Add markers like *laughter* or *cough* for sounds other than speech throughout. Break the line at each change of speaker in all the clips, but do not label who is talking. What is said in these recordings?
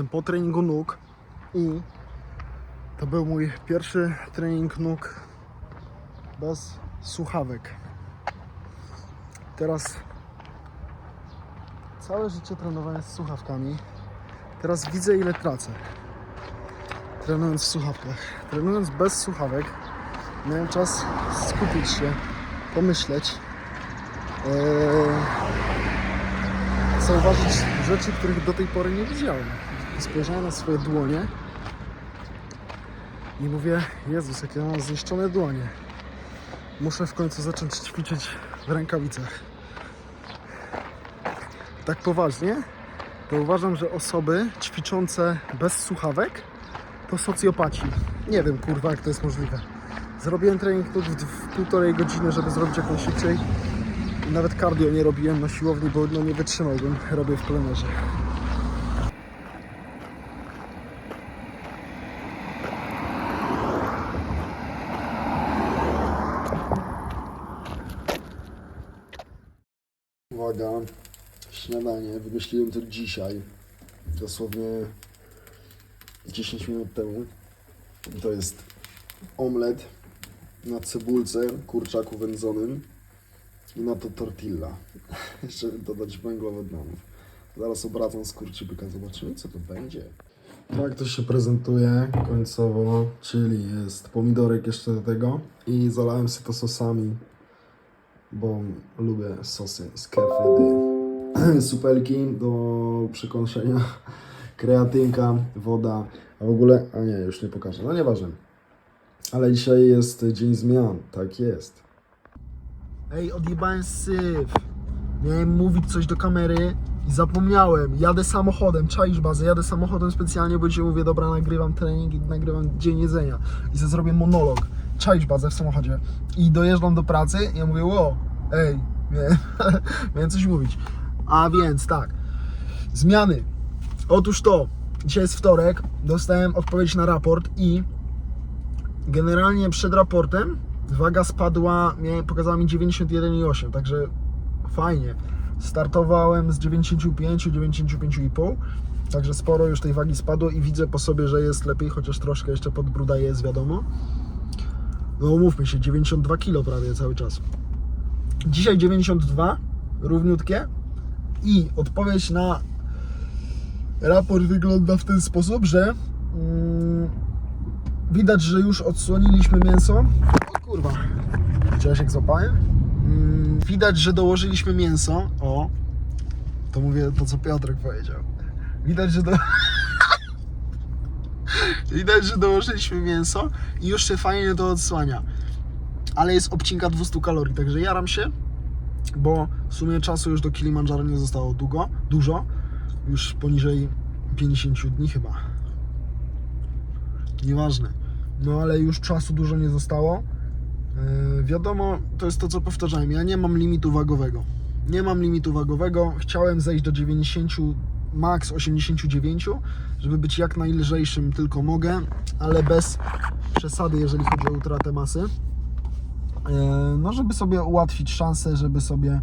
Jestem po treningu nóg i to był mój pierwszy trening nóg bez słuchawek. Teraz całe życie trenowałem z słuchawkami. Teraz widzę ile tracę. Trenując w słuchawkach. Trenując bez słuchawek miałem czas skupić się, pomyśleć. Eee, zauważyć rzeczy, których do tej pory nie widziałem. Spojrzałem na swoje dłonie i mówię, Jezus, jakie mam zniszczone dłonie. Muszę w końcu zacząć ćwiczyć w rękawicach. Tak poważnie, to uważam, że osoby ćwiczące bez słuchawek to socjopaci. Nie wiem, kurwa, jak to jest możliwe. Zrobiłem trening tu w, w półtorej godziny, żeby zrobić jak najszybciej. Nawet cardio nie robiłem na siłowni, bo no nie wytrzymałbym. Robię w plenerze. Wymyśliłem to dzisiaj. Dosłownie 10 minut temu. To jest omlet na cebulce, kurczaku wędzonym i na to tortilla. *laughs* Jeszcze dodać węglowodnów. Zaraz obracam skurczybyka, zobaczymy co to będzie. Tak to się prezentuje końcowo, czyli jest pomidorek jeszcze do tego i zalałem sobie to sosami, bo lubię sosy z kefrydy. *clears throat* Supelki do przekąszenia, kreatynka, woda, a w ogóle, a nie, już nie pokażę, no nieważne. Ale dzisiaj jest dzień zmian, tak jest. Ej, odjebałem syf. Miałem mówić coś do kamery i zapomniałem. Jadę samochodem, czaisz bazę, jadę samochodem specjalnie, bo dzisiaj mówię, dobra, nagrywam trening i nagrywam dzień jedzenia. I sobie zrobię monolog. Czaisz bazę w samochodzie. I dojeżdżam do pracy i ja mówię, ło, ej, miałem, *laughs* miałem coś mówić. A więc tak, zmiany. Otóż to, dzisiaj jest wtorek, dostałem odpowiedź na raport i generalnie przed raportem waga spadła, pokazała mi 91,8, także fajnie. Startowałem z 95, 95,5, także sporo już tej wagi spadło i widzę po sobie, że jest lepiej, chociaż troszkę jeszcze podbruda jest, wiadomo. No umówmy się, 92 kg prawie cały czas. Dzisiaj 92, równiutkie i odpowiedź na raport wygląda w ten sposób, że mm, widać, że już odsłoniliśmy mięso. O kurwa, widziałeś jak złapałem? Mm, widać, że dołożyliśmy mięso. O, to mówię to, co Piotrek powiedział. Widać, że do... *laughs* Widać, że dołożyliśmy mięso i już się fajnie to odsłania. Ale jest obcinka 200 kalorii, także jaram się, bo w sumie czasu już do Kilimandżaro nie zostało długo, dużo. Już poniżej 50 dni chyba. Nieważne. No ale już czasu dużo nie zostało. Yy, wiadomo, to jest to, co powtarzałem. Ja nie mam limitu wagowego. Nie mam limitu wagowego. Chciałem zejść do 90, max 89, żeby być jak najlżejszym tylko mogę, ale bez przesady, jeżeli chodzi o utratę masy. Yy, no, żeby sobie ułatwić szansę, żeby sobie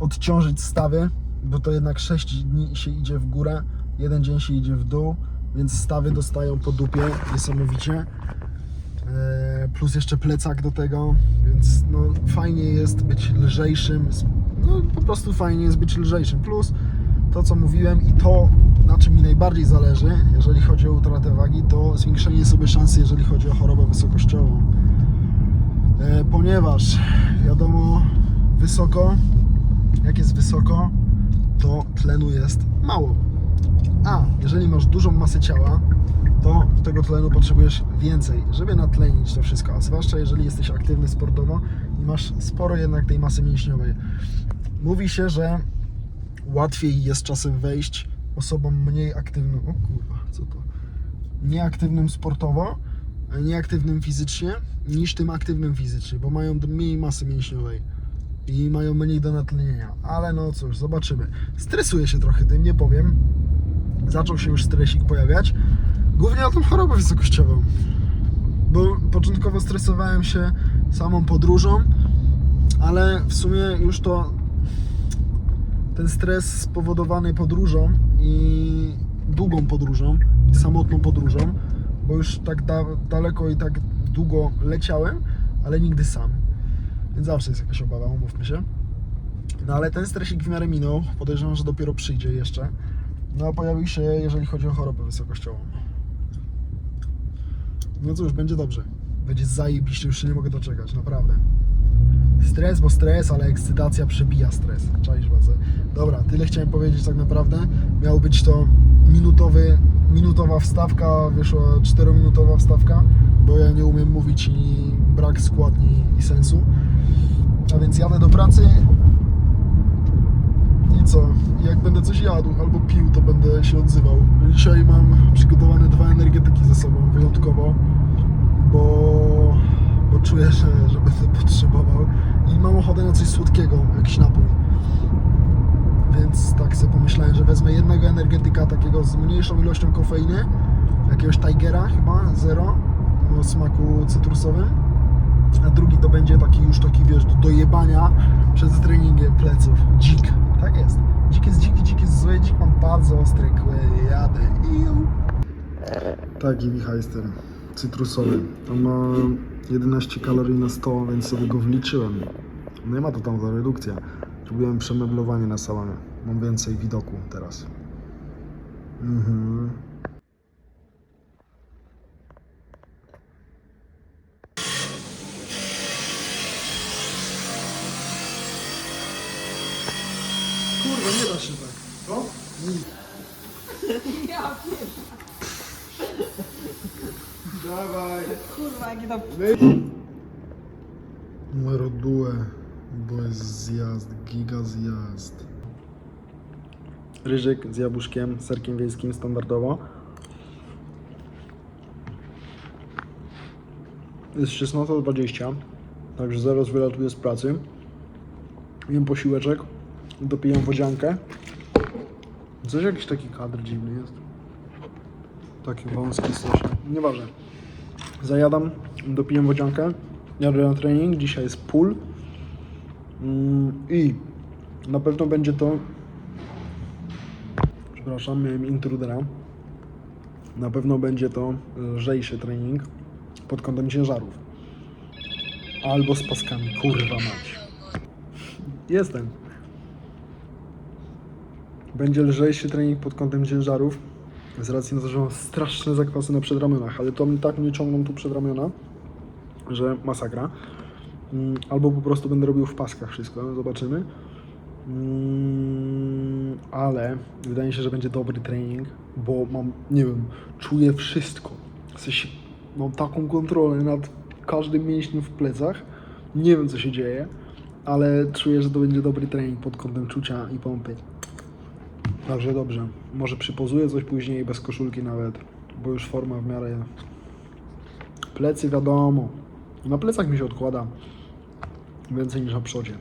odciążyć stawy, bo to jednak 6 dni się idzie w górę, jeden dzień się idzie w dół, więc stawy dostają po dupie niesamowicie. E, plus jeszcze plecak do tego, więc no, fajnie jest być lżejszym, no po prostu fajnie jest być lżejszym. Plus to co mówiłem i to na czym mi najbardziej zależy, jeżeli chodzi o utratę wagi, to zwiększenie sobie szansy, jeżeli chodzi o chorobę wysokościową. E, ponieważ wiadomo, wysoko, jak jest wysoko, to tlenu jest mało. A jeżeli masz dużą masę ciała, to tego tlenu potrzebujesz więcej, żeby natlenić to wszystko, a zwłaszcza jeżeli jesteś aktywny sportowo i masz sporo jednak tej masy mięśniowej. Mówi się, że łatwiej jest czasem wejść osobom mniej aktywnym, o kurwa, co to? Nieaktywnym sportowo, nieaktywnym fizycznie, niż tym aktywnym fizycznie, bo mają mniej masy mięśniowej i mają mniej do natlenienia. Ale no cóż, zobaczymy. Stresuję się trochę tym, nie powiem. Zaczął się już stresik pojawiać. Głównie o tą chorobę wysokościową. Bo początkowo stresowałem się samą podróżą, ale w sumie już to ten stres spowodowany podróżą i długą podróżą, samotną podróżą, bo już tak da, daleko i tak długo leciałem, ale nigdy sam. Więc zawsze jest jakaś obawa, umówmy się. No ale ten stresik w miarę minął. Podejrzewam, że dopiero przyjdzie jeszcze. No a pojawił się, jeżeli chodzi o chorobę wysokościową. No cóż, będzie dobrze. Będzie zajebiście, już się nie mogę doczekać, naprawdę. Stres, bo stres, ale ekscytacja przebija stres. Czaisz bazę. Dobra, tyle chciałem powiedzieć tak naprawdę. Miał być to minutowy, minutowa wstawka, wyszła 4-minutowa wstawka, bo ja nie umiem mówić i brak składni i sensu. A więc jadę do pracy i co? Jak będę coś jadł albo pił, to będę się odzywał. Dzisiaj mam przygotowane dwa energetyki ze sobą, wyjątkowo, bo, bo czuję, że, że będę potrzebował i mam ochotę na coś słodkiego, jakiś napój. Więc tak sobie pomyślałem, że wezmę jednego energetyka takiego z mniejszą ilością kofeiny, jakiegoś Tigera chyba, zero, o smaku cytrusowym a drugi to będzie taki już taki, wiesz, do dojebania przed treningiem pleców. Dzik. Tak jest. Dzik jest dziki, dzik jest zły, dzik mam bardzo ostry kły, jadę. Iu. Taki wichajster cytrusowy. On ma 11 kalorii na 100, więc sobie go wliczyłem. Nie ma to tam za redukcja. Zrobiłem przemeblowanie na salonie. Mam więcej widoku teraz. Mhm. Kurwa, nie da się tak. No? Nic. *laughs* Dawaj.
Kurwa, jakie to...
Numero due, bo jest zjazd, giga zjazd. Ryżyk z jabłuszkiem, serkiem wiejskim standardowo. Jest 16.20, także zaraz wylatuję z pracy. Jem posiłeczek, dopiję wodziankę. Coś jakiś taki kadr dziwny jest. Taki wąski strasznie. Nieważne. Zajadam, dopiję wodziankę, jadę na trening, dzisiaj jest Mm, i na pewno będzie to przepraszam, miałem intrudera. Na pewno będzie to lżejszy trening pod kątem ciężarów. Albo z paskami, kurwa mać. Jestem. Będzie lżejszy trening pod kątem ciężarów. Z racji na to, że mam straszne zakwasy na przedramionach, ale to mi tak mnie ciągną tu przedramiona, że masakra. Mm, Albo po prostu będę robił w paskach wszystko, zobaczymy. Mm, Ale wydaje mi się, że będzie dobry trening, bo mam, nie wiem, czuję wszystko. W sensie mam taką kontrolę nad każdym mięśniem w plecach. Nie wiem, co się dzieje, ale czuję, że to będzie dobry trening pod kątem czucia i pompy. Także dobrze. Może przypozuję coś później bez koszulki nawet, bo już forma w miarę. Plecy wiadomo. Na plecach mi się odkłada więcej niż na przodzie.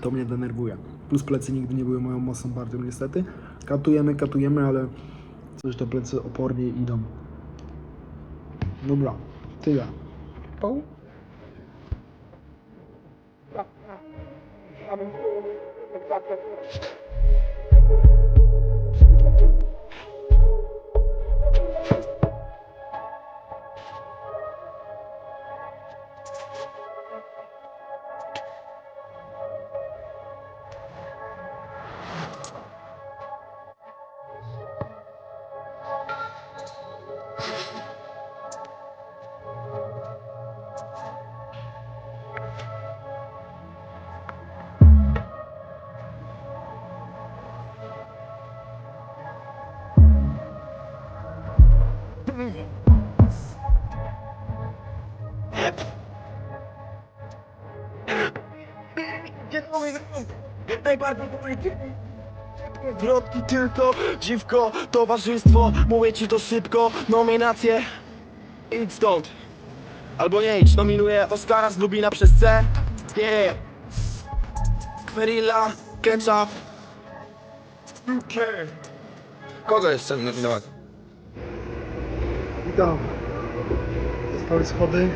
To mnie denerwuje. Plus plecy nigdy nie były moją mocną partią niestety. Katujemy, katujemy, ale coś te plecy opornie idą. Dobra, tyle. Pał?
Najbardziej Wrotki tylko, dziwko, towarzystwo Mówię ci to szybko, nominacje. Idź stąd. Albo nie idź, nominuję Oscara z Lubina przez C. Yeah Merilla, Ketchup. Kogo jeszcze nominować?
Witam. Zostały schody.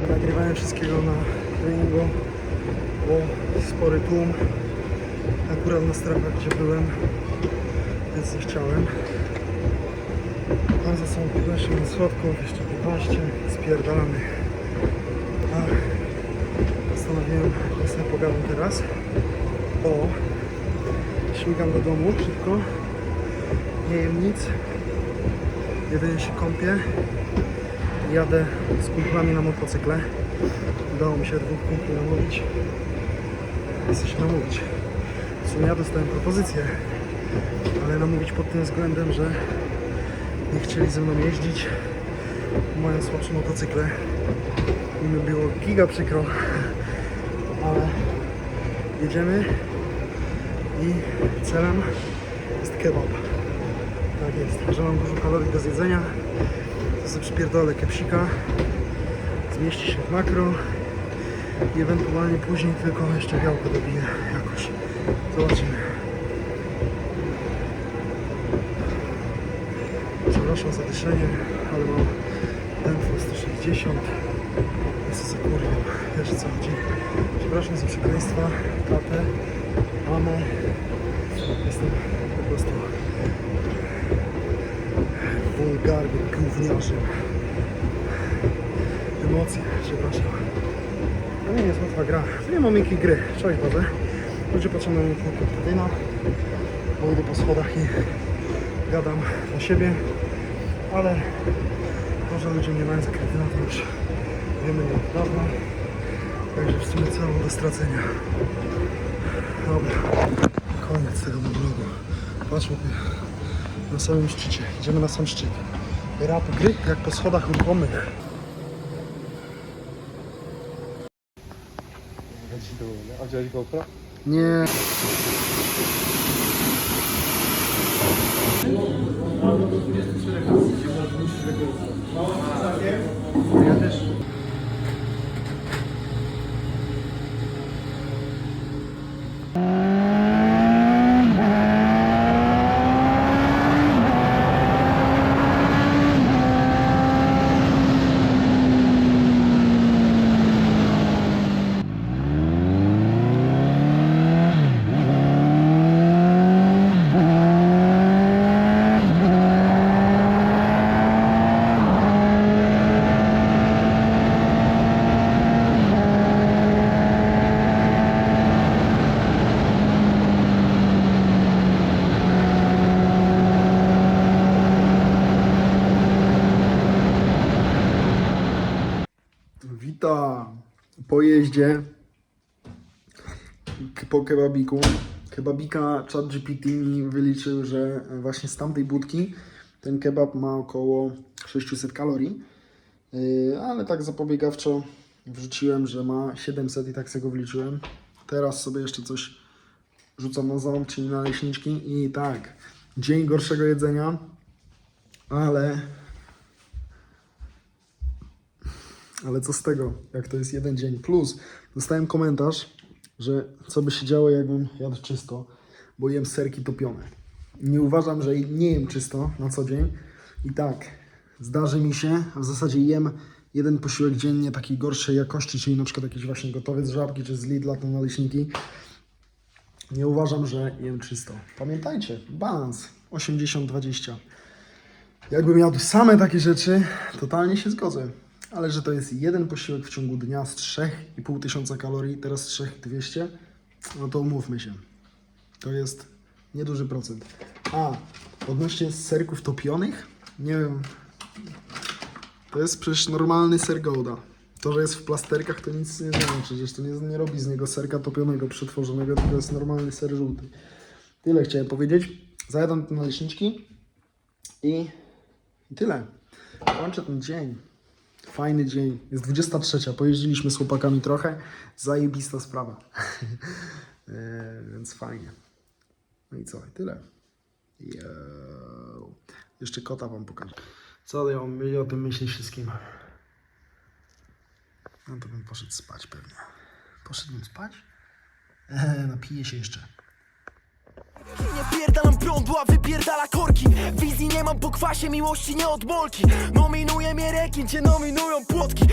Nie nagrywałem wszystkiego na treningu, bo spory tłum. Akurat na strefach, gdzie byłem, więc nie chciałem. Mam za sobą 15 minut schodków, jeszcze 15, spierdalamy. A postanowiłem, że sobie pogadam teraz. O, śmigam do domu szybko, nie jem nic, jedynie się kąpię, jadę z kumplami na motocykle. Udało mi się dwóch kumpli namówić. Chcę się namówić. W sumie ja dostałem propozycję, ale namówić pod tym względem, że nie chcieli ze mną jeździć. Mają słabsze motocykle. I mi było giga przykro, ale jedziemy i celem jest kebab. Tak jest, że mam dużo kalorii do zjedzenia, to sobie przypierdolę kepsika, zmieści się w makro i ewentualnie później tylko jeszcze białko dobiję jakoś. Zobaczymy. Przepraszam za dyszenie, ale mam tętno 160. Jest za kurwa, wiesz co chodzi. Przepraszam za przekleństwa, tatę, mamę. Jestem po prostu gówniarzem. Emocje, przepraszam. To nie jest łatwa gra. To nie mam miękkiej gry. Cześć Boże. Ludzie patrzą na mnie tylko kretyna. Bo idę po schodach i gadam dla siebie. Ale to, że ludzie mnie mają za kretyna, to już wiemy nie od dawna. Także w sumie całą do stracenia. Dobra. Koniec tego monologu. Patrzmy na samym szczycie. Idziemy na sam szczyt. Rap gry jak po schodach ruchomych.
A wziąłeś GoPro?
Nie. Witam k- po kebabiku. Kebabika ChatGPT mi wyliczył, że właśnie z tamtej budki ten kebab ma około 600 kalorii, Yy, ale tak zapobiegawczo wrzuciłem, że ma 700 i tak sobie go wliczyłem. Teraz sobie jeszcze coś rzucam na ząb, czyli na leśniczki i tak, dzień gorszego jedzenia, ale Ale co z tego, jak to jest jeden dzień. Plus, dostałem komentarz, że co by się działo, jakbym jadł czysto, bo jem serki topione. Nie uważam, że nie jem czysto na co dzień. I tak, zdarzy mi się, a w zasadzie jem jeden posiłek dziennie takiej gorszej jakości, czyli na przykład jakiś właśnie gotowiec z żabki, czy z Lidla, to naleśniki. Nie uważam, że jem czysto. Pamiętajcie, balans 80-20. Jakbym jadł same takie rzeczy, totalnie się zgodzę. Ale że to jest jeden posiłek w ciągu dnia z 3,5 tysiąca kalorii, teraz 3200, no to umówmy się. To jest nieduży procent. A, odnośnie serków topionych, nie wiem, to jest przecież normalny ser Gouda. To, że jest w plasterkach, to nic nie znaczy. Przecież to nie, nie robi z niego serka topionego, przetworzonego, tylko jest normalny ser żółty. Tyle chciałem powiedzieć. Zajadam te naleśniczki i, i tyle. Kończę ten dzień. Fajny dzień. Jest 23. Pojeździliśmy z chłopakami trochę. Zajebista sprawa. Eee, *laughs* więc fajnie. No i co? I tyle. Yo. Jeszcze kota wam pokażę. Co ja mam o tym myśli wszystkim? No to bym poszedł spać pewnie. Poszedłbym spać? Eee, napiję się jeszcze.
Nie pierdalam prądu, a wypierdala korki. Wizji nie mam po kwasie, miłości nie od molki Nominuje mnie rekin, cię nominują płotki